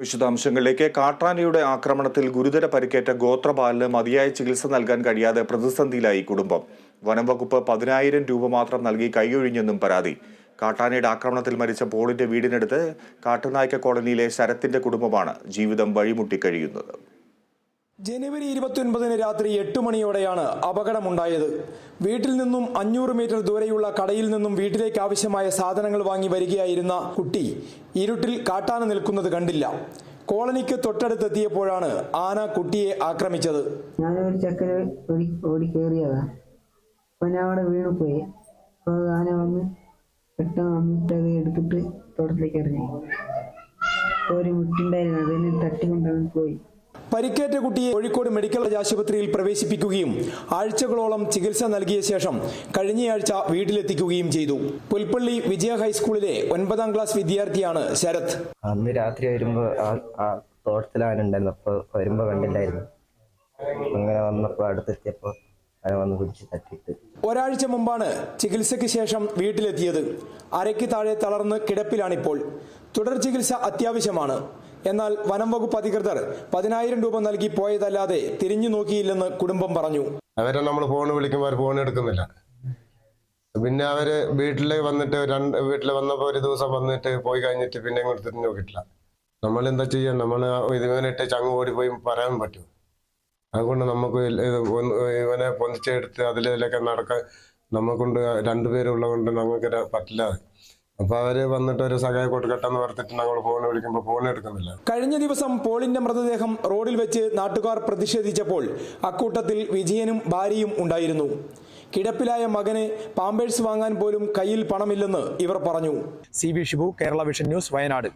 വിശദാംശങ്ങളിലേക്ക്. കാട്ടാനയുടെ ആക്രമണത്തിൽ ഗുരുതര പരിക്കേറ്റ ഗോത്രബാലിന് മതിയായ ചികിത്സ നൽകാൻ കഴിയാതെ പ്രതിസന്ധിയിലായി കുടുംബം. വനം വകുപ്പ് പതിനായിരം രൂപ മാത്രം നൽകി കൈയൊഴിഞ്ഞെന്നും പരാതി. കാട്ടാനയുടെ ആക്രമണത്തിൽ മരിച്ച പോളിന്റെ വീടിനടുത്ത് കാട്ടുനായ്ക്ക കോളനിയിലെ ശരത്തിന്റെ കുടുംബമാണ് ജീവിതം വഴിമുട്ടി കഴിയുന്നത്. ജനുവരി ഇരുപത്തിയൊൻപതിന് രാത്രി എട്ട് മണിയോടെയാണ് അപകടമുണ്ടായത്. വീട്ടിൽ നിന്നും അഞ്ഞൂറ് മീറ്റർ ദൂരെയുള്ള കടയിൽ നിന്നും വീട്ടിലേക്ക് ആവശ്യമായ സാധനങ്ങൾ വാങ്ങി വരികയായിരുന്ന കുട്ടി ഇരുട്ടിൽ കാട്ടാന നിൽക്കുന്നത് കണ്ടില്ല. കോളനിക്ക് തൊട്ടടുത്തെത്തിയപ്പോഴാണ് ആന കുട്ടിയെ ആക്രമിച്ചത്. ഞാനൊരു ചക്കര ഓടി കയറിയതാ. അപ്പൊ ഞാൻ അവിടെ വീണു പോയി അപ്പൊ ആന വന്ന് പെട്ടെന്ന് വന്നിട്ട് അത് എടുത്തിട്ട് തോട്ടത്തിലേക്ക് എറിഞ്ഞു. ഒരു മുട്ടുണ്ടായിരുന്നു അതിനെ തട്ടിക്കൊണ്ടവൻ പോയി. പരിക്കേറ്റ കുട്ടിയെ കോഴിക്കോട് മെഡിക്കൽ കോളേജ് ആശുപത്രിയിൽ പ്രവേശിപ്പിക്കുകയും ആഴ്ചകളോളം ചികിത്സ നൽകിയ ശേഷം കഴിഞ്ഞയാഴ്ച വീട്ടിലെത്തിക്കുകയും ചെയ്തു. പുൽപ്പള്ളി വിജയ ഹൈസ്കൂളിലെ ഒൻപതാം ക്ലാസ് വിദ്യാർത്ഥിയാണ് ശരത്. അന്ന് രാത്രി വരുമ്പോൾ ആന ഉണ്ടായിരുന്നു. കണ്ടില്ലായിരുന്നു. അങ്ങനെ വന്നപ്പോ അടുത്തെത്തിയപ്പോ ആന വന്ന് പിടിച്ച് തട്ടിയിട്ട്. ഒരാഴ്ച മുമ്പാണ് ചികിത്സയ്ക്ക് ശേഷം വീട്ടിലെത്തിയത്. അരയ്ക്ക് താഴെ തളർന്ന് കിടപ്പിലാണിപ്പോൾ. തുടർ ചികിത്സ അത്യാവശ്യമാണ്. എന്നാൽ വനം വകുപ്പ് അധികൃതർ പതിനായിരം രൂപ നൽകി പോയതല്ലാതെ തിരിഞ്ഞു നോക്കിയില്ലെന്ന് കുടുംബം പറഞ്ഞു. അവരെ നമ്മൾ ഫോൺ വിളിക്കുമ്പോൾ ഫോൺ എടുക്കുന്നില്ല. പിന്നെ അവർ വീട്ടിൽ വന്നിട്ട് രണ്ട് വീട്ടിൽ വന്നപ്പോൾ ഒരു ദിവസം വന്നിട്ട് പോയി കഴിഞ്ഞിട്ട് പിന്നെ ഇങ്ങോട്ട് തിരിഞ്ഞു നോക്കിയിട്ടില്ല. നമ്മൾ എന്താ ചെയ്യാൻ നമ്മൾ ഇവനിട്ട് ചങ്ങ് ഓടി പോയി പറയാൻ പറ്റും. അതുകൊണ്ട് നമുക്ക് ഇവനെ പൊന്തിച്ചെടുത്ത് അതിലൊക്കെ നടക്കാൻ നമ്മക്കൊണ്ട് രണ്ടുപേരുള്ളത് കൊണ്ട് ഞങ്ങൾക്ക് പറ്റില്ല. അപ്പൊ അവർ വന്നിട്ട് ഒരു സഹായ കൊടുക്കട്ടെന്ന് പറഞ്ഞിട്ട് ഞങ്ങൾ ഫോൺ വിളിക്കുമ്പോൾ ഫോൺ എടുക്കുന്നില്ല. കഴിഞ്ഞ ദിവസം പോളിന്റെ മൃതദേഹം റോഡിൽ വെച്ച് നാട്ടുകാർ പ്രതിഷേധിച്ചപ്പോൾ അക്കൂട്ടത്തിൽ വിജയനും ഭാര്യയും ഉണ്ടായിരുന്നു. കിടപ്പിലായ മകന് പാമ്പേഴ്സ് വാങ്ങാൻ പോലും കയ്യിൽ പണമില്ലെന്ന് ഇവർ പറഞ്ഞു. C B Shibu Kerala vision news Wayanad.